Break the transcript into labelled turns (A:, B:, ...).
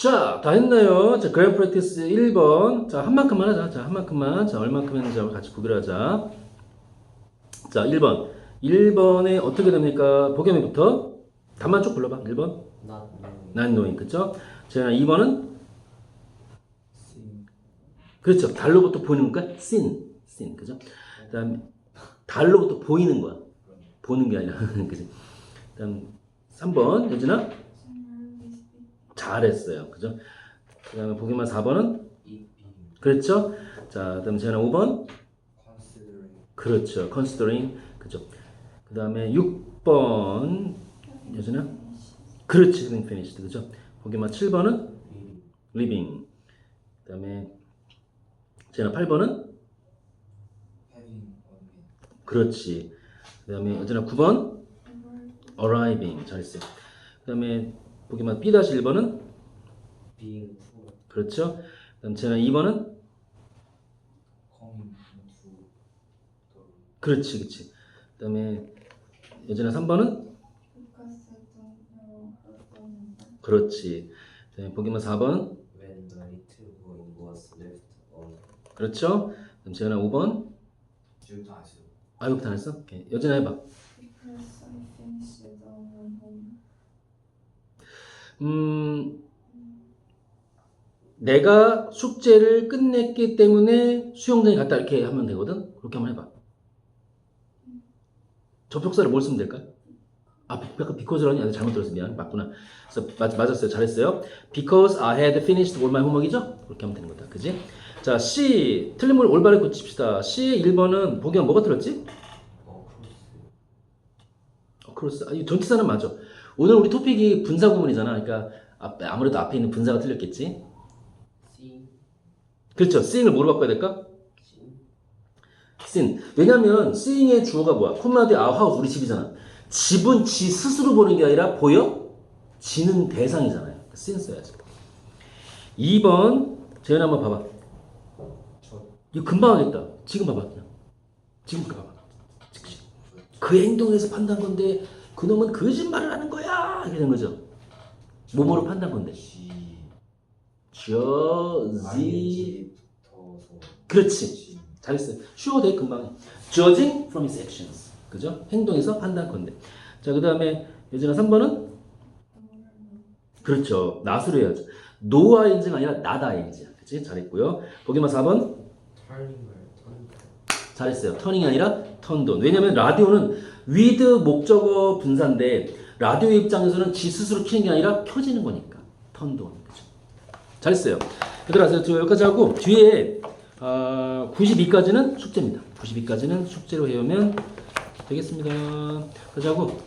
A: 자, 다 했나요? 자, 그래프 프랙티스 1번. 자, 한 만큼만 하자. 자, 한 만큼만. 자, 얼만큼 했는지 같이 보기로 하자. 자, 1번. 1번에 어떻게 됩니까? 보겸이부터. 답만 쭉 불러봐. 1번.
B: not knowing
A: 난 노인. 그쵸? 자, 2번은
B: seeing
A: 그렇죠. 달로부터 보이는 거니까 sin. sin. 그죠? 그 다음, 달로부터 보이는 거야. 보는 게 아니라. 그지? 그 다음, 3번. 여진아? 잘했어요. 그죠? 그 다음에 보기만 4번은?
B: it being
A: 그렇죠? 자, 그 다음에 재현아 5번?
B: considering
A: 그렇죠. considering. 그죠? 그 다음에 6번. 여진아? 그렇지. having finished. 그죠? 보기만 7번은?
B: reading
A: living. 그 다음에 재현아 8번은?
B: having on
A: 그렇지. 그 다음에 여진아 9번? arriving. 잘했어요. 그 다음에 보기만 B-1번은?
B: being poor
A: 그렇죠? 그 다음 재현아 2번은?
B: coming into the
A: 그렇지, 그렇지. 그 다음에 여진아 3번은? 그렇지. 그 다음에 보기만 4번은?
B: when the little boy was left alone
A: 그렇죠? 그럼 재현아 5번?
B: 지금도 아시죠?
A: 아, 이거부터 안 했어? 오케이. 여진아 해봐. 음, 내가 숙제를 끝냈기 때문에 수영장에 갔다 이렇게 하면 되거든? 그렇게 한번 해봐. 접속사를 뭘 쓰면 될까? 아, 약간 because라니? 아, 잘못 들었어. 미안. 맞구나. 그래서 맞, 맞았어요. 잘했어요. Because I had finished all my homework이죠? 그렇게 하면 되는 거다. 그지? 자, C. 틀린 걸 올바르게 고칩시다. C의 1번은 보기가 뭐가 틀렸지?
B: 어 크로스.
A: 아, 이 전치사는 맞아. 오늘 우리 토픽이 분사 구문이잖아. 그러니까 앞에, 아무래도 앞에 있는 분사가 틀렸겠지.
B: seeing
A: 그렇죠. seeing을 뭐로 바꿔야 될까? seen. 왜냐면 seeing의 주어가 뭐야? our house 우리 집이잖아. 집은 지 스스로 보는 게 아니라 보여? 지는 대상이잖아요. seen 써야지. 2번 재현 한번 봐봐.
B: 저
A: 이거 금방 하겠다. 지금 봐봐. 그냥. 지금 봐봐. 그 행동에서 판단 건데 그놈은 거짓말을 하는 거야. 이렇게 된 거죠. 뭐뭐로 판단 건데. 저지 그렇지. 잘했어요. 쉬워 되게 금방 해. Judging from his actions. 그죠? 행동에서 판단 건데. 자, 그 다음에 예진아 3번은? 그렇죠. 낫으로 해야죠. 노아 인증 아니라 나다 인증. 그치? 잘했고요. 보기만 4번?
B: turning을 turn
A: 잘했어요. 터닝이 아니라 턴돈. 왜냐면 라디오는 with 목적어 분사인데 라디오 입장에서는 지 스스로 키는 게 아니라 켜지는 거니까. 턴돈. 그죠? 잘했어요. 얘들아, 저 여기까지 하고 뒤에 어, 92까지는 숙제입니다. 92까지는 숙제로 해오면 되겠습니다. 하고